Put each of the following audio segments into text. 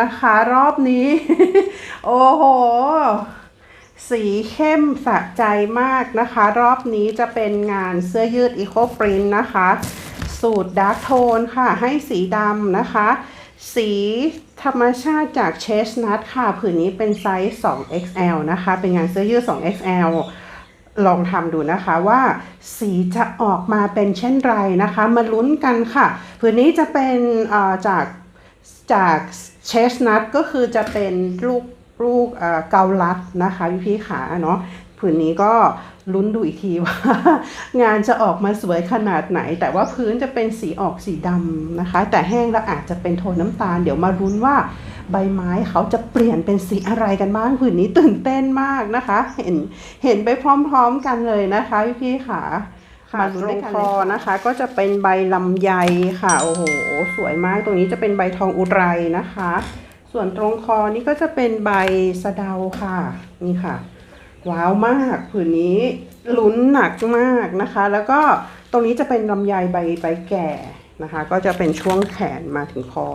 นะคะรอบนี้ โอ้โห สีเข้มสะใจมากนะคะ รอบนี้จะเป็นงานเสื้อยืด Eco Print นะคะ สูตร Dark Tone ค่ะ ให้สีดำนะคะ สีธรรมชาติจากเชสนัทค่ะ ผืนนี้เป็นไซส์ 2XL นะคะ เป็นงานเสื้อยืด 2XL ลองทำดูนะคะว่าสีจะออกมาเป็นเช่นไรนะคะ มาลุ้นกันค่ะ ผืนนี้จะเป็นจาก จากเชสนัทก็คือจะเป็นลูกลูกเกาลัดนะคะพี่พี่ขาเนาะผืนนี้ก็ลุ้นดูอีกทีว่า งานจะออกมาสวยขนาดไหน แต่ว่าพื้นจะเป็นสีออกสีดำนะคะ แต่แห้งแล้วอาจจะเป็นโทนน้ำตาล เดี๋ยวมาลุ้นว่าใบไม้เขาจะเปลี่ยนเป็นสีอะไรกันบ้างผืนนี้ตื่นเต้นมากนะคะ เห็นเห็นไปพร้อมๆกันเลยนะคะพี่พี่ขา มาลุ้นด้วยกันคอนะคะ ก็จะเป็นใบลำไยค่ะโอ้โหสวยมากตรงนี้จะเป็นใบทองอุไรนะคะ ส่วนตรงคอนี่ก็จะเป็นใบสะเดาค่ะ นี่ค่ะ ว้าวมากผืนนี้ลุ้นหนักมากนะคะ แล้วก็ตรงนี้จะเป็นลำไยใบใบแก่นะคะ ก็จะเป็นช่วงแขนมาถึงคอ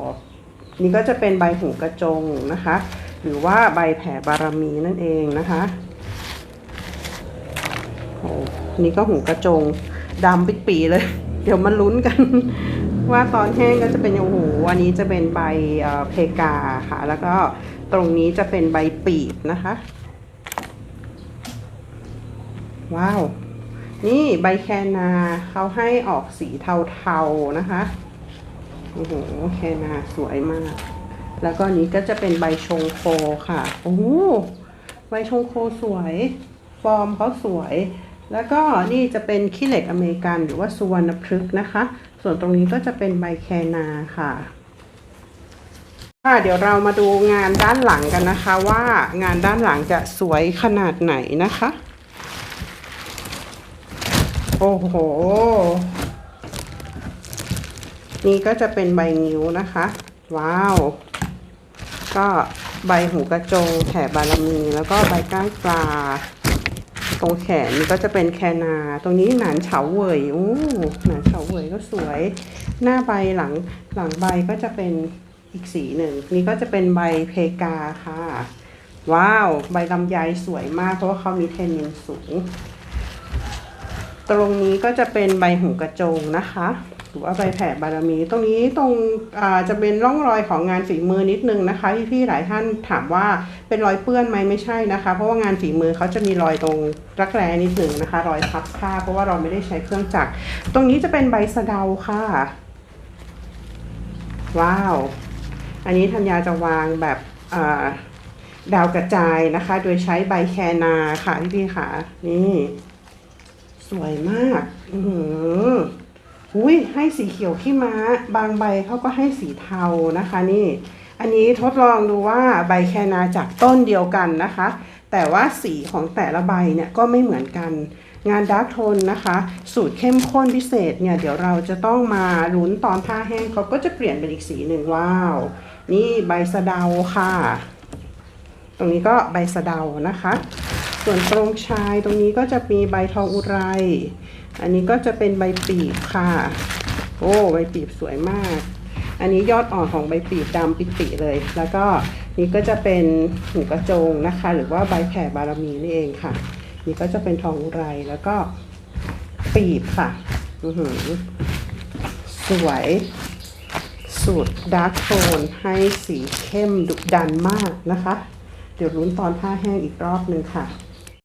นี่ก็จะเป็นใบหูกระจงนะคะ หรือว่าใบแผ่บารมีนั่นเองนะคะโอ้นี่ก็หูกระจง ดำปิดปีเลย เดี๋ยวมาลุ้นกัน ว่าตอนแห้งก็จะเป็นโอ้โหอันนี้จะเป็นใบเอ่อเพกาค่ะ แล้วก็ตรงนี้จะเป็นใบปีบนะคะ ว้าว นี่ใบแคนาเขาให้ออกสีเทาๆนะคะโอ้โหแคนาสวยมาก แล้วก็นี้ก็จะเป็นใบชงโคค่ะโอ้โหใบชงโคสวย ฟอร์มเขาสวย แล้วก็นี่จะเป็นขี้เหล็กอเมริกันหรือว่าสุวรรณพฤกษ์นะคะ ส่วนตรงนี้ก็จะเป็นใบแคนาค่ะค่ะเดี๋ยวเรามาดูงานด้านหลังกันนะคะ ว่างานด้านหลังจะสวยขนาดไหนนะคะ โอ้โห นี่ก็จะเป็นใบงิ้วนะคะ ว้าว ก็ใบหูกระโจงแผ่บารมี แล้วก็ใบก้านปลา ตรงแขนนี่ก็จะเป็นแคนา ตรงนี้หนานเฉาเวยโอ้หนานเฉาเวยก็สวย หน้าใบหลังหลังใบก็จะเป็นอีกสีหนึ่ง นี่ก็จะเป็นใบเพกาค่ะ ว้าว ใบลำไยสวยมากเพราะว่าเขามีเทนนินสูง ตรงนี้ก็จะเป็นใบหูกระจงนะคะ รือว่าใบแผ่บารมี ตรงนี้ตรงจะเป็นร่องรอยของงานฝีมือนิดนึงนะคะพี่พี่ๆหลายท่านถามว่าเป็นรอยเปื้อนไหมไม่ใช่นะคะ เพราะว่างานฝีมือเขาจะมีรอยตรงรักแร้นิดหนึ่งนะคะ รอยพับผ้าเพราะว่าเราไม่ได้ใช้เครื่องจักรตรงนี้จะเป็นใบสะเดาค่ะ ว้าว อันนี้ธัญญาจะวางแบบดาวกระจายนะคะ โดยใช้ใบแคนาค่ะพี่พี่ค่ะ นี่ สวยมาก อือหื อุ้ยให้สีเขียวขี้ม้า บางใบเขาก็ให้สีเทานะคะนี่ อันนี้ทดลองดูว่าใบแคนาจากต้นเดียวกันนะคะ แต่ว่าสีของแต่ละใบเนี่ยก็ไม่เหมือนกัน งานดาร์กโทนนะคะ สูตรเข้มข้นพิเศษเนี่ย เดี๋ยวเราจะต้องมาลุ้นตอนผ้าแห้งเขาก็จะเปลี่ยนเป็นอีกสีหนึ่งว้าว นี่ใบสะเดาค่ะ ตรงนี้ก็ใบสะเดานะคะ ส่วนตรงชายตรงนี้ก็จะมีใบทองอุไร อันนี้ก็จะเป็นใบปีบค่ะ โอ้ใบปีบสวยมาก อันนี้ยอดอ่อนของใบปีบดำปิติเลย แล้วก็นี่ก็จะเป็นหูกระโจงนะคะ หรือว่าใบแผ่บารมีนี่เองค่ะ นี่ก็จะเป็นทองอุไรแล้วก็ปีบค่ะอือหือสวยสูตรดาร์กโทนให้สีเข้มดุดันมากนะคะ เดี๋ยวรุ้นตอนผ้าแห้งอีกรอบหนึ่งค่ะ